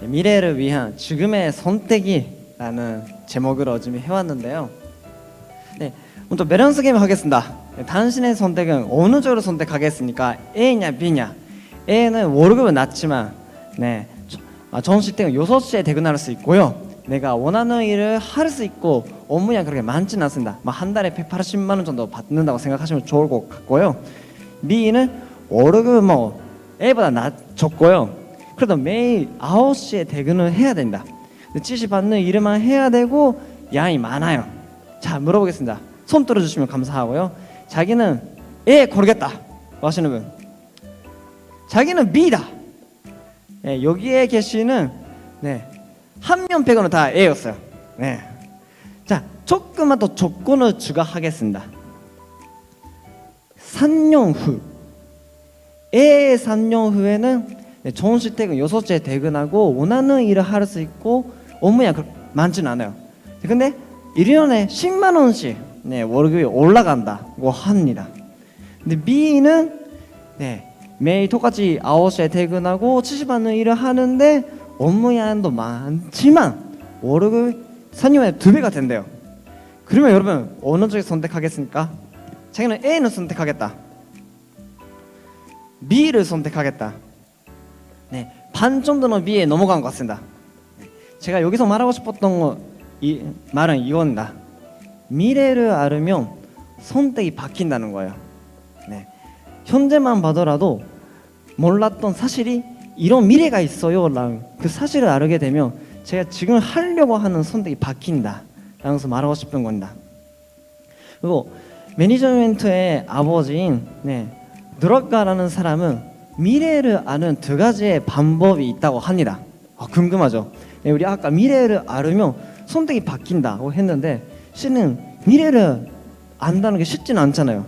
미래를 위한 지금의 선택이라는 제목으로 준비 해왔는데요. 네, 먼저 밸런스 게임 하겠습니다. 네, 당신의 선택은 어느 쪽으로 선택하겠습니까? A냐 B냐? A는 월급은 낮지만, 네, 저- 아, 정시 때는 6시에 퇴근할 수 있고요. 내가 원하는 일을 할 수 있고 업무량 그렇게 많지는 않습니다. 뭐한 달에 180만 원 정도 받는다고 생각하시면 좋을 것 같고요. B는 월급은 뭐 A보다 낮 적고요. 그래도 매일 9시에 퇴근을 해야 된다. 근데 지시 받는 일만 해야 되고 양이 많아요. 자 물어보겠습니다. 손 들어주시면 감사하고요. 자기는 A 고르겠다. 뭐 하시는 분? 자기는 B다. 네, 여기에 계시는 네, 한 명 빼고는 다 A였어요. 네. 자 조금만 더 조건을 추가하겠습니다. 3년 후애 3년 후에는 네, 좋은 시택은 6시에 퇴근하고 원하는 일을 할 수 있고 그렇게 많지는 않아요. 근데 1년에 10만 원씩 네, 월급이 올라간다고 합니다. 근데 B는 네, 매일 똑같이 9시에 퇴근하고 70받는 일을 하는데 업무량도 많지만 월급이 3년에 두 배가 된대요. 그러면 여러분 어느 쪽에 선택하겠습니까? 자기는 A는 선택하겠다. B를 선택하겠다. 네, 반 정도는 B에 넘어간 것 같습니다. 네, 제가 여기서 말하고 싶었던 거, 이 말은 이겁니다. 미래를 알으면 선택이 바뀐다는 거예요. 네, 현재만 봐더라도 몰랐던 사실이 이런 미래가 있어요 라는 그 사실을 알게 되면 제가 지금 하려고 하는 선택이 바뀐다. 라면서 말하고 싶은 겁니다. 그리고 매니저멘트의 아버지인 네, 드럭가라는 사람은 미래를 아는 두 가지의 방법이 있다고 합니다. 아, 궁금하죠? 네, 우리 아까 미래를 알으면 선택이 바뀐다고 했는데 실은 미래를 안다는 게 쉽지는 않잖아요.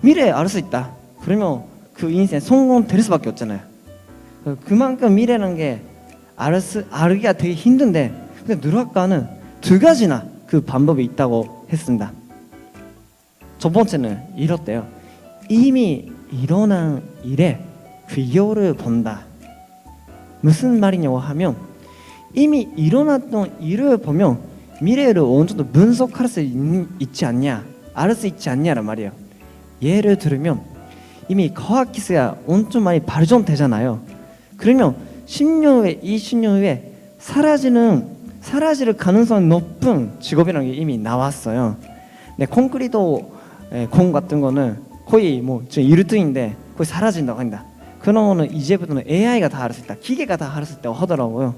미래 알 수 있다. 그러면 그 인생 성공될 수밖에 없잖아요. 그- 그만큼 미래라는 게 알 수, 알기가 되게 힘든데 근데 누락가는 두 가지나 그 방법이 있다고 했습니다. 첫 번째는 이렇대요. 이미 일어난 일에 비교를 본다. 무슨 말이냐고 하면 이미 일어났던 일을 보면 미래를 어느 정도 분석할 수 있, 있지 않냐, 알 수 있지 않냐란 말이에요. 예를 들면 이미 과학 기술이 엄청 많이 발전되잖아요. 그러면 10년 후에, 20년 후에 사라지는 사라질 가능성이 높은 직업이라는 게 이미 나왔어요. 네, 콘크리트 예, 공 같은 거는 거의 뭐 지금 1등인데 거의 사라진다고 합니다. 거는 이제부터는 AI가 다 할 수 있다, 기계가 다 할 수 있다고 하더라고요.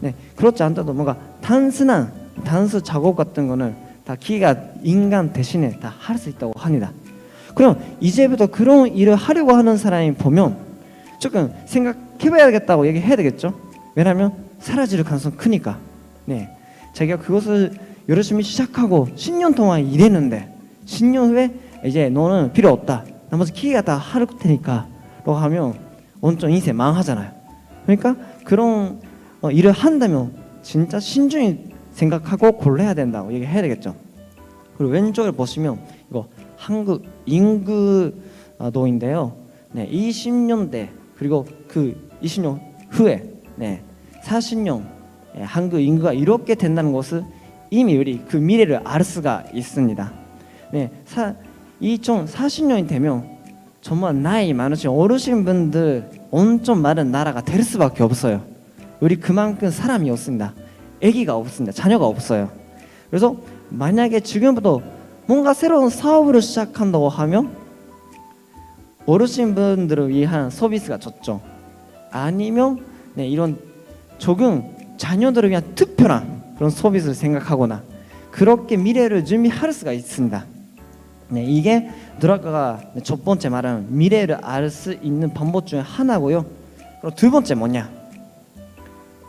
네, 그렇지 않더라도 뭔가 단순한 단수 작업 같은 거는 다 기계가 인간 대신에 다 할 수 있다고 합니다. 그럼 이제부터 그런 일을 하려고 하는 사람이 보면 조금 생각해봐야겠다고 얘기해야 되겠죠. 왜냐하면 사라질 가능성 크니까. 네, 자기가 그것을 열심히 시작하고 10년 동안 일했는데 10년 후에 이제 너는 필요 없다. 나머지 기계가 다 할 테니까 라고 하면 온전 인생 망하잖아요. 그러니까 그런 어, 일을 한다면 진짜 신중히 생각하고 골라야 된다고 얘기해야 되겠죠. 그리고 왼쪽을 보시면 이거 한국 인구도인데요. 네, 20년대 그리고 그 20년 후에 네, 40년 예, 한국 인구가 이렇게 된다는 것을 이미 우리 그 미래를 알 수가 있습니다. 네, 사, 2040년이 되면 정말 나이 많으신 어르신 분들 엄청 많은 나라가 될 수밖에 없어요. 우리 그만큼 사람이 없습니다. 아기가 없습니다. 자녀가 없어요. 그래서 만약에 지금부터 뭔가 새로운 사업을 시작한다고 하면 어르신 분들을 위한 서비스가 좋죠. 아니면 네, 이런 조금 자녀들을 위한 특별한 그런 서비스를 생각하거나 그렇게 미래를 준비할 수가 있습니다. 네, 이게 드라가가 첫 번째 말하는 미래를 알 수 있는 방법 중에 하나고요. 그리고 두 번째 뭐냐?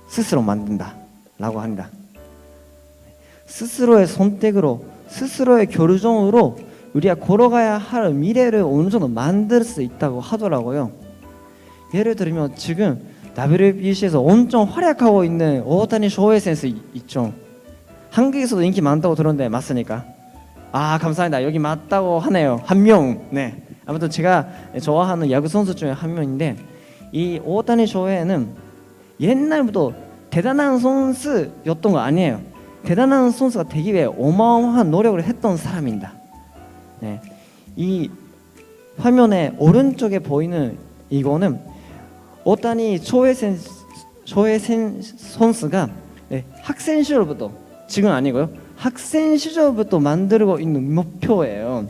스스로 만든다라고 합니다. 스스로의 선택으로 스스로의 결정으로 우리가 걸어가야 할 미래를 어느 정도 만들 수 있다고 하더라고요. 예를 들면 지금 WBC에서 엄청 활약하고 있는 오타니 쇼헤이 선수 있죠. 한국에서도 인기 많다고 들었는데 맞습니까? 아 감사합니다. 여기 맞다고 하네요. 한 명. 네. 아무튼 제가 좋아하는 야구 선수 중에 한 명인데 이 오타니 쇼헤이는 옛날부터 대단한 선수였던 거 아니에요. 대단한 선수가 되기 위해 어마어마한 노력을 했던 사람입니다. 네, 이 화면에 오른쪽에 보이는 이거는 오타니 초에센 선수가 네, 학생 시절부터 지금 아니고요. 학생 시절부터 만들고 있는 목표예요.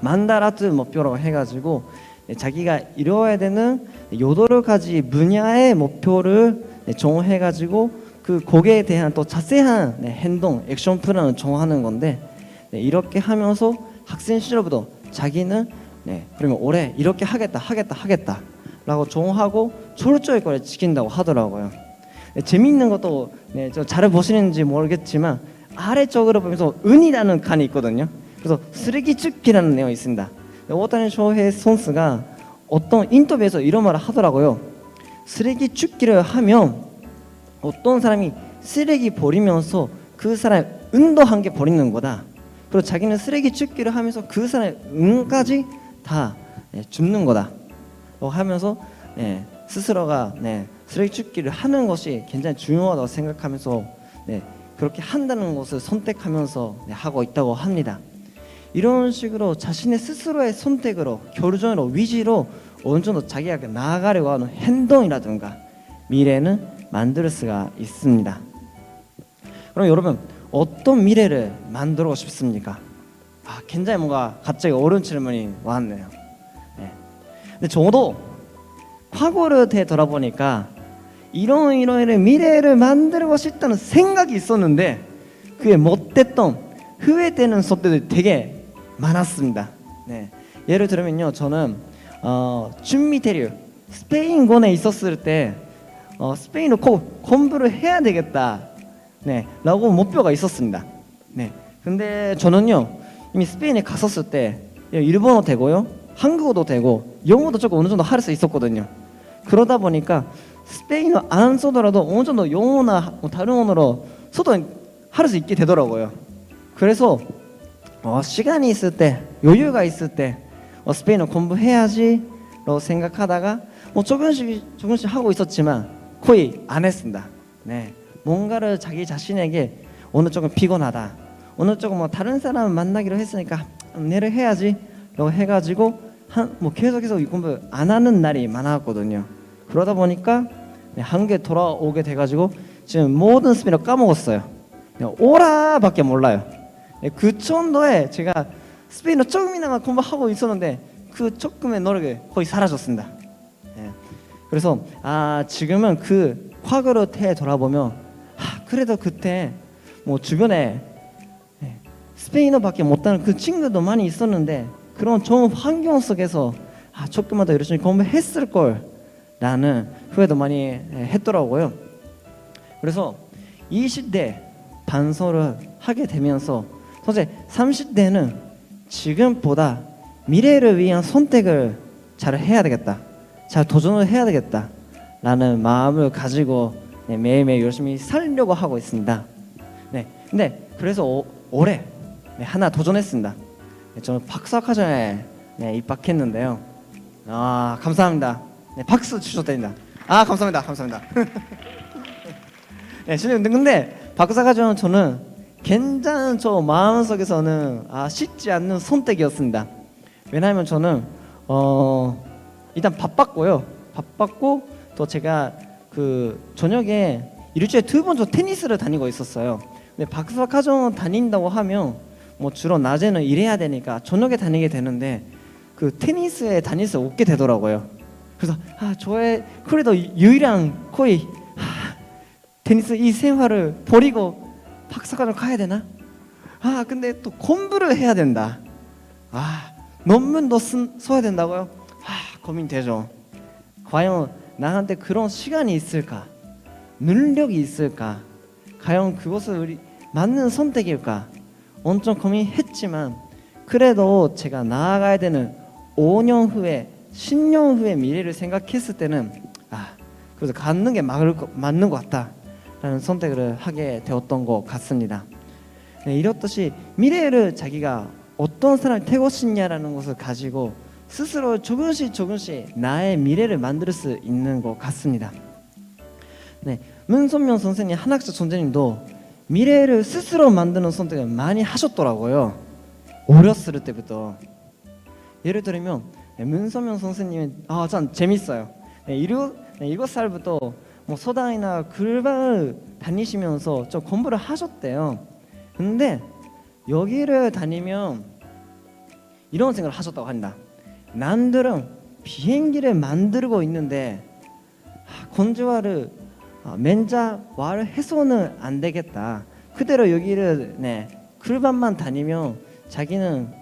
만다라트 목표라고 해가지고 네, 자기가 이루어야 되는 여덟 가지 분야의 목표를 네, 정해가지고 그 거기에 대한 또 자세한 네, 행동, 액션 플랜을 정하는 건데 네, 이렇게 하면서 학생 시절부터 자기는 네, 그러면 올해 이렇게 하겠다, 하겠다, 하겠다 라고 정하고 철저히 그걸 지킨다고 하더라고요. 네, 재미있는 것도 네, 저 잘 보시는지 모르겠지만 아래쪽으로 보면서 은이라는 칸이 있거든요. 그래서 쓰레기 줍기라는 내용이 있습니다. 네, 오타니 쇼헤 선수가 어떤 인터뷰에서 이런 말을 하더라고요. 쓰레기 줍기를 하면 어떤 사람이 쓰레기 버리면서 그 사람 은도 한개 버리는 거다. 그리고 자기는 쓰레기 줍기를 하면서 그 사람의 은까지 다 예, 줍는 거다. 하면서 예, 스스로가 네, 쓰레기 줍기를 하는 것이 굉장히 중요하다고 생각하면서 네, 그렇게 한다는 것을 선택하면서 네, 하고 있다고 합니다. 이런 식으로 자신의 스스로의 선택으로 결정으로 위지로 어느 정도 자기가 나아가려고 하는 행동이라든가 미래는 만들 수가 있습니다. 그럼 여러분 어떤 미래를 만들고 싶습니까? 아, 굉장히 뭔가 갑자기 어려운 질문이 왔네요. 네. 근데 저도 과거를 되돌아보니까 이런 이런 미래를 만들고 싶다는 생각이 있었는데 그게 못됐던 후회되는 것들이 되게 많았습니다. 네. 예를 들면요, 저는 어, 준미테리오 스페인권에 있었을 때 어, 스페인어 꼭 공부를 해야 되겠다. 네, 라고 목표가 있었습니다. 네. 근데 저는요, 이미 스페인에 갔었을 때 일본어 되고요, 한국어도 되고, 영어도 조금 어느 정도 할 수 있었거든요. 그러다 보니까 스페인어 안 써더라도 어느 정도 영어나 뭐 다른 언어로 써도 할 수 있게 되더라고요. 그래서 어, 시간이 있을 때, 여유가 있을 때 어, 스페인어 공부해야지라고 생각하다가 뭐 조금씩 조금씩 하고 있었지만 거의 안 했습니다. 네, 뭔가를 자기 자신에게 오늘 조금 피곤하다. 오늘 조금 뭐 다른 사람 만나기로 했으니까 내를 해야지라고 해가지고 한 뭐 계속해서 이 공부 안 하는 날이 많았거든요. 그러다 보니까 네, 한국에 돌아오게 돼가지고 지금 모든 스페인어 까먹었어요. 그냥 오라밖에 몰라요. 네, 그 정도에 제가 스페인어 조금이나마 공부하고 있었는데 그 조금의 노력이 거의 사라졌습니다. 예. 그래서 아 지금은 그 과거로 되 돌아보면 아, 그래도 그때 뭐 주변에 예, 스페인어밖에 못하는 그 친구도 많이 있었는데 그런 좋은 환경 속에서 아 조금만 더 열심히 공부했을 걸 라는 후회도 많이 예, 했더라고요. 그래서 20대 반서를 하게 되면서 도대체 30대는 지금보다 미래를 위한 선택을 잘 해야 되겠다. 잘 도전을 해야 되겠다. 라는 마음을 가지고 네, 매일매일 열심히 살려고 하고 있습니다. 네. 근데 그래서 오, 올해 네, 하나 도전했습니다. 네, 저는 박사과정에 네, 입학했는데요. 아, 감사합니다. 네, 박수 주셔도 됩니다. 아, 감사합니다. 감사합니다. 네, 실은 근데 박사과정은 저는 괜찮은 저 마음속에서는 아, 쉽지 않는 선택이었습니다. 왜냐하면 저는 어 일단 바빴고요. 바빴고 또 제가 그 저녁에 일주일에 두 번 저 테니스를 다니고 있었어요. 근데 박사과정 다닌다고 하면 뭐 주로 낮에는 일해야 되니까 저녁에 다니게 되는데 그 테니스에 다닐 수 없게 되더라고요. 그래서 아 저의 그래도 유일한 거의 아, 테니스 이 생활을 버리고 박사과정 가야 되나? 아 근데 또 공부를 해야 된다. 아 논문도 쓴, 써야 된다고요? 아 고민되죠. 과연 나한테 그런 시간이 있을까? 능력이 있을까? 과연 그것을 우리 맞는 선택일까? 엄청 고민했지만 그래도 제가 나아가야 되는 5년 후에 10년 후의 미래를 생각했을 때는 아 그래서 갖는 게 맞는 것 같다라는 선택을 하게 되었던 것 같습니다. 네, 이렇듯이 미래를 자기가 어떤 사람이 되고 싶냐라는 것을 가지고 스스로 조금씩 조금씩 나의 미래를 만들 수 있는 것 같습니다. 네, 문선명 선생님 한학자 존재님도 미래를 스스로 만드는 선택을 많이 하셨더라고요. 어렸을 때부터. 예를 들면 네, 문선명 선생님은 아전 재밌어요. 네, 일곱 네, 일곱 살부터 뭐 서당이나 글방을 다니시면서 좀 공부를 하셨대요. 근데 여기를 다니면 이런 생각을 하셨다고 한다. 남들은 비행기를 만들고 있는데 아, 건조화를 아, 맨자와를 해서는 안 되겠다. 그대로 여기를 네, 글반만 다니면 자기는 네,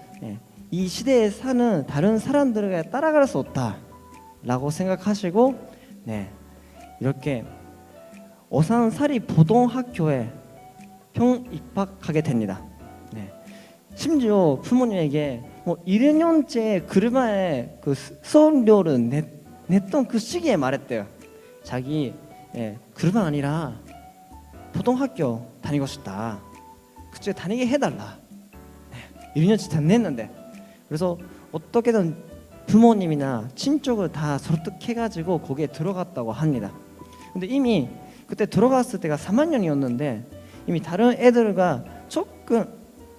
이 시대에 사는 다른 사람들에게 따라갈 수 없다라고 생각하시고 네, 이렇게 어산사리 보동학교에 평 입학하게 됩니다. 네. 심지어 부모님에게 뭐 1년째 그르마에 그 수- 수업료를 냈, 냈던 그 시기에 말했대요. 자기 예, 그르마 아니라 보통학교 다니고 싶다. 그쪽에 다니게 해달라. 네, 1년치 다 냈는데 그래서 어떻게든 부모님이나 친족을 다 설득해가지고 거기에 들어갔다고 합니다. 근데 이미 그때 들어갔을 때가 3학년이었는데 이미 다른 애들과 조금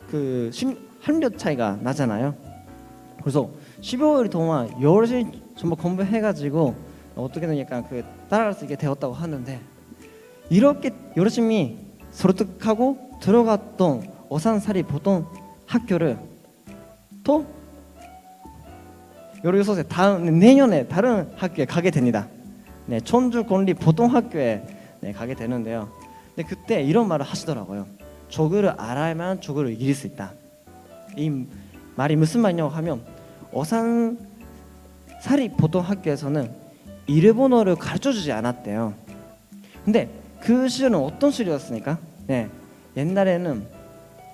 그 한몇 차이가 나잖아요. 그래서 15일 동안 열심히 전부 공부해가지고 어떻게든 약간 그 따라갈 수 있게 되었다고 하는데 이렇게 열심히 설득하고 들어갔던 어산사리 보통 학교를 또 여기서 다음 내년에 다른 학교에 가게 됩니다. 네, 천주 공리 보통 학교에 네, 가게 되는데요. 근데 그때 이런 말을 하시더라고요. 조그를 알아야만 조그를 이길 수 있다. 이 말이 무슨 말이냐고 하면 어산 사립 보통 학교에서는 일본어를 가르쳐 주지 않았대요. 근데 그 시절은 어떤 시절이었습니까? 네. 옛날에는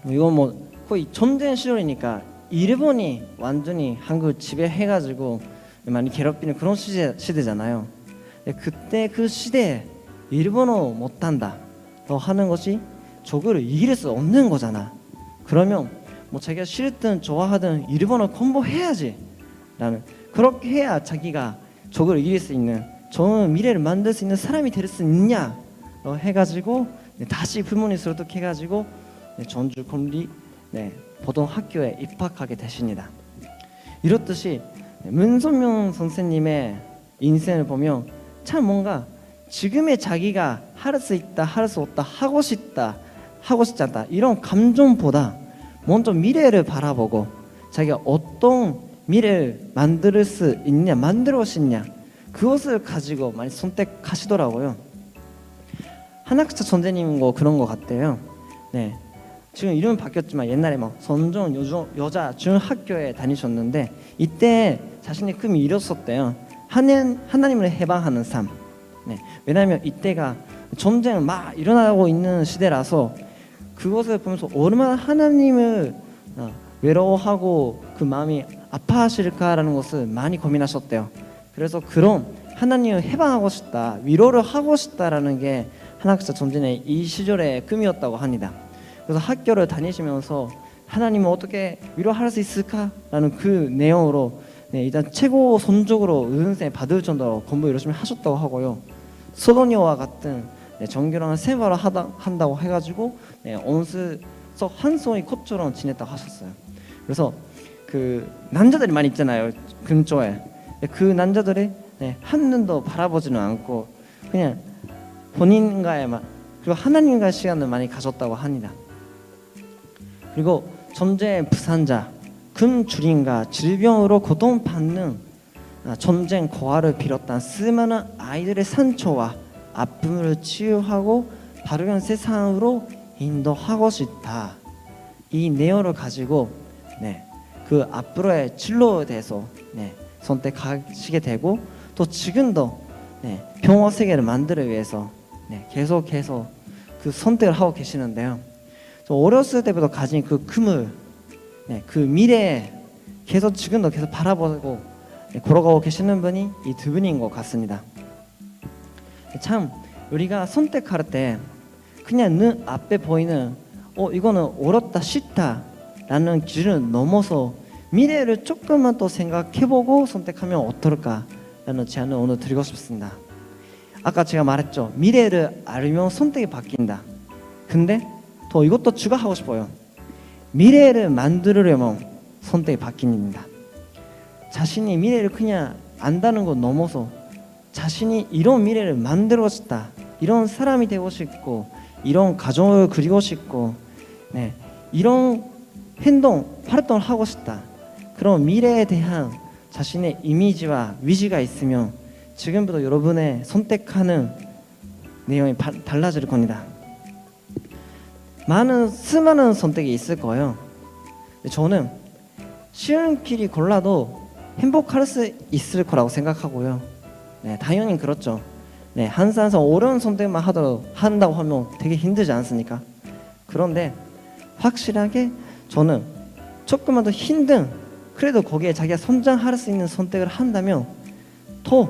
뭐 이건 뭐 거의 전쟁 시절이니까 일본이 완전히 한국을 지배해 가지고 많이 괴롭히는 그런 시대, 시대잖아요. 그때 그 시대에 일본어 못한다 더 하는 것이 저거를 이길 수 없는 거잖아. 그러면 뭐 자기가 싫든 좋아하든 일본어 공부해야지 라는 그렇게 해야 자기가 저걸 이길 수 있는 좋은 미래를 만들 수 있는 사람이 될 수 있냐 어, 해가지고 네, 다시 부모님 설득해가지고 네, 전주 공리 네, 보통 학교에 입학하게 되십니다. 이렇듯이 네, 문선명 선생님의 인생을 보면 참 뭔가 지금의 자기가 할 수 있다, 할 수 없다, 하고 싶다, 하고 싶지 않다 이런 감정보다 먼저 미래를 바라보고 자기가 어떤 미래를 만들 수 있냐, 만들어 싶냐 그것을 가지고 많이 선택하시더라고요. 한학자 전재님과 그런 것 같대요. 네, 지금 이름은 바뀌었지만 옛날에 뭐 선정 여중, 여자 중학교에 다니셨는데 이때 자신의 꿈이 이뤘었대요. 하는 하나님을 해방하는 삶. 네, 왜냐하면 이때가 전쟁은 막 일어나고 있는 시대라서 그것을 보면서 얼마나 하나님을 어, 외로워하고 그 마음이 아파하실까라는 것을 많이 고민하셨대요. 그래서 그런 하나님을 해방하고 싶다, 위로를 하고 싶다라는 게 한학자 전진의 이 시절의 꿈이었다고 합니다. 그래서 학교를 다니시면서 하나님은 어떻게 위로할 수 있을까라는 그 내용으로 네, 일단 최고 선적으로 은혜 받을 정도로 공부 열심히 하셨다고 하고요. 소도니와 같은 네, 정결한 생활을 하다, 한다고 해가지고 네, 온수석 한 송이 꽃처럼 지냈다고 하셨어요. 그래서 그 남자들이 많이 있잖아요 근처에 네, 그 남자들이 네, 한 눈도 바라보지는 않고 그냥 본인과의 만 그리고 하나님과의 시간을 많이 가졌다고 합니다. 그리고 전쟁 부산자, 금주린과 질병으로 고통받는 아, 전쟁 고아를 비롯한 수많은 아이들의 상처와 아픔을 치유하고 바르게 세상으로 인도하고 싶다. 이 내용을 가지고 네, 그 앞으로의 진로에 대해서 네, 선택하시게 되고 또 지금도 네, 평화 세계를 만들기 위해서 네, 계속해서 그 선택을 하고 계시는데요. 저 어렸을 때부터 가진 그 꿈을 네, 그 미래에 계속 지금도 계속 바라보고 네, 걸어가고 계시는 분이 이 두 분인 것 같습니다. 참 우리가 선택할 때 그냥 눈 앞에 보이는 어 이거는 옳았다 싫다라는 기준을 넘어서 미래를 조금만 더 생각해보고 선택하면 어떨까라는 제안을 오늘 드리고 싶습니다. 아까 제가 말했죠. 미래를 알면 선택이 바뀐다. 근데 더 이것도 추가하고 싶어요. 미래를 만들려면 선택이 바뀝니다. 자신이 미래를 그냥 안다는 것 넘어서 자신이 이런 미래를 만들고 싶다. 이런 사람이 되고 싶고 이런 가정을 그리고 싶고 네. 이런 행동, 활동을 하고 싶다. 그런 미래에 대한 자신의 이미지와 위지가 있으면 지금부터 여러분의 선택하는 내용이 바- 달라질 겁니다. 많은 수많은 선택이 있을 거예요. 저는 쉬운 길이 골라도 행복할 수 있을 거라고 생각하고요. 네, 당연히 그렇죠. 네, 항상 어려운 선택만 하도 한다고 하면 되게 힘들지 않습니까? 그런데 확실하게 저는 조금만 더 힘든 그래도 거기에 자기가 성장할 수 있는 선택을 한다면 더,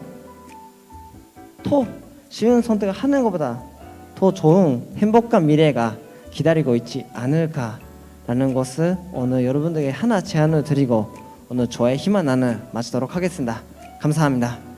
더 쉬운 선택을 하는 것보다 더 좋은 행복한 미래가 기다리고 있지 않을까라는 것을 오늘 여러분들에게 하나 제안을 드리고 오늘 저의 힘한 나를 마치도록 하겠습니다. 감사합니다.